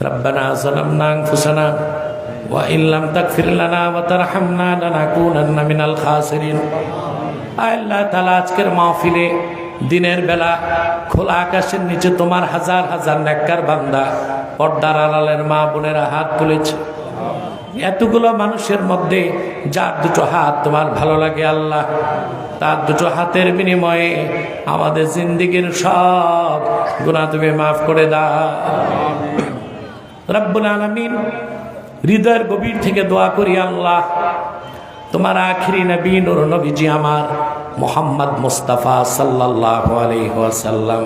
ربنا ظلمنا أنفسنا وإن لم تغفر لنا وترحمنا لنكونن من الخاسرين আল্লাহ তালা আজকের মাহফিলে দিনের বেলা খোলা আকাশের নিচে তোমার হাজার হাজার নেককার বান্দা পর্দার আড়ালের মা বোনেরা হাত তুলেছে এতগুলো মানুষের মধ্যে যার দুটো হাত তোমার ভালো লাগে আল্লাহ তার দুটো হাতের বিনিময়ে আমাদের জিন্দিগির সব গুণা তুমি মাফ করে দাও রব্বুল আলমিন হৃদয়ের গভীর থেকে দোয়া করি আল্লাহ তোমার আখিরি নবী নুর নবীজি আমার মোহাম্মদ মুস্তাফা সাল্লাহ আলহাসাল্লাম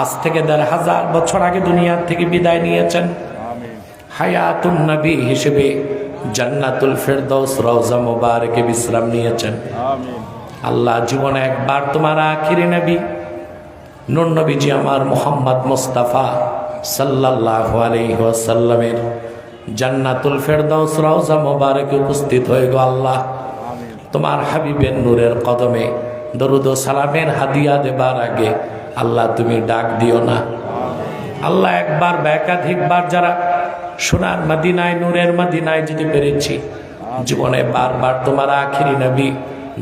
আজ থেকে দেড় হাজার বছর আগে দুনিয়ার থেকে বিদায় নিয়েছেন। হায়াতুন নবী হিসেবে জান্নাতুল ফেরদৌস রওজা মোবারকে বিশ্রাম নিয়েছেন। আল্লাহ জীবনে একবার তোমার আখিরি নবী নুর নবীজি আমার মোহাম্মদ মুস্তাফা সাল্লাহ আলহাসাল্লামের জান্নাতুল ফেরদৌস রওজা মোবারকে উপস্থিত হয়ে গো আল্লাহ। তোমার হাবিবের নূরের কদমে দরুদ সালামের হাদিয়া দেবার আগে আল্লাহ তুমি ডাক দিও না। আল্লাহ একবার বা একাধিকবার যারা সোনার মদিনায়, নূরের মদিনায় যেতে পেরেছি জীবনে বারবার তোমার আখিরি নবী,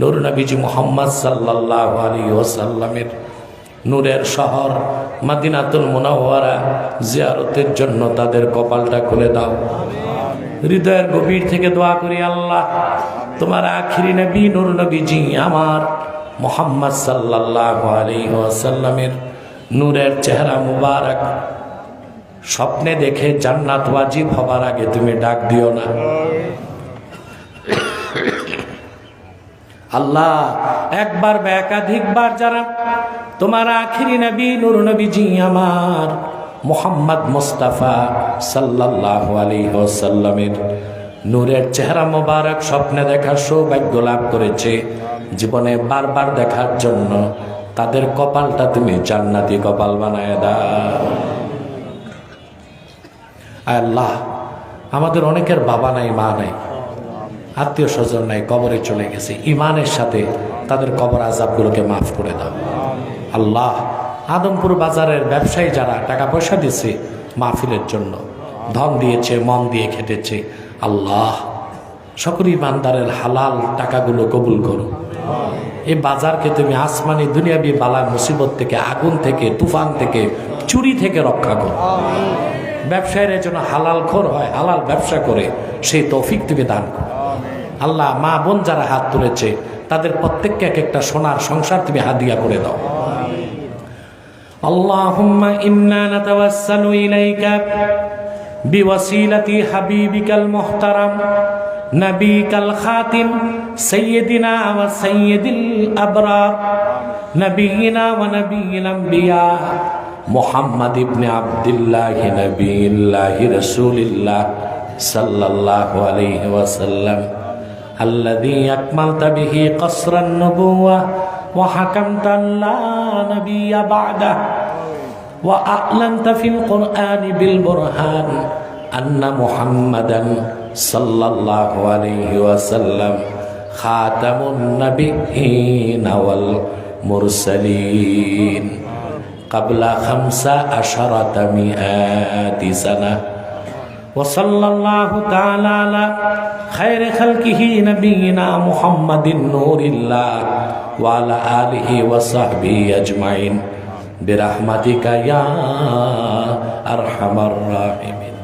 নূর নবীজি মোহাম্মদ সাল্লাহ আলী ওসাল্লামের নূরের শহর, মাদিনাতুল মুনাওয়ারা, জিয়ারতের জন্য তাদের কপালটা খুলে দাও। হৃদয়ের গভীর থেকে দোয়া করি, আল্লাহ, তোমার আখিরি নবী, নূর নবীজি আমার মোহাম্মদ সাল্লাহ আলী ওয়াসাল্লামের নূরের চেহারা মুবারক। স্বপ্নে দেখে জান্নাত ওয়াজিব হবার আগে তুমি ডাক দিও না। আল্লাহ, একবার বা একাধিকবার যারা তোমার আখিরি নবী, নুর নবীজি আমার মোহাম্মদ মুস্তাফা সাল্লাহ আলী নূরের চেহারা মোবারক স্বপ্নে দেখার সৌভাগ্য লাভ করেছে, জীবনে বারবার দেখার জন্য তাদের কপালটা তুমি জান্নাতি কপাল বানায় দাও। আল্লাহ, আমাদের অনেকের বাবা নাই, মা নাই। আত্মীয় স্বজন নাই, কবরে চলে গেছে। ইমানের সাথে তাদের কবর আজাবগুলোকে মাফ করে দাও। আল্লাহ আদমপুর বাজারের ব্যবসায়ী যারা টাকা পয়সা দিয়েছে মাহফিলের জন্য, ধন দিয়েছে, মন দিয়ে খেটেছে, আল্লাহ সকল ইমানদারের হালাল টাকাগুলো কবুল করো। এই বাজারকে তুমি আসমানি দুনিয়াবি বালা মুসিবত থেকে, আগুন থেকে, তুফান থেকে, চুরি থেকে রক্ষা করো। ব্যবসায়ীরা যেন হালাল খোর হয়, হালাল ব্যবসা করে, সেই তৌফিক তুমি দান করো। আল্লাহ মা বোন যারা হাত তুলেছে তাদের প্রত্যেককে এক একটা সোনার সংসার তুমি হাদিয়া করে দাও اللهم إنا نتوسل إليك بوسيلة حبيبك المحترم نبيك الخاتم سيدنا وسيد الأبرار نبينا ونبي الأنبياء محمد بن عبد الله نبي الله رسول الله صلى الله عليه وسلم الذي أكملت به قصر النبوة وحكمت لا نبي بعده وأعلنت في القرآن بالبرهان أن محمدا صلى الله عليه وسلم خاتم النبيين والمرسلين قبل خمس عشرة مئات سنة وصلى الله تعالى على خير خلقه نبينا محمد نور الله وعلى آله وصحبه أجمعين برحمتك يا أرحم الراحمين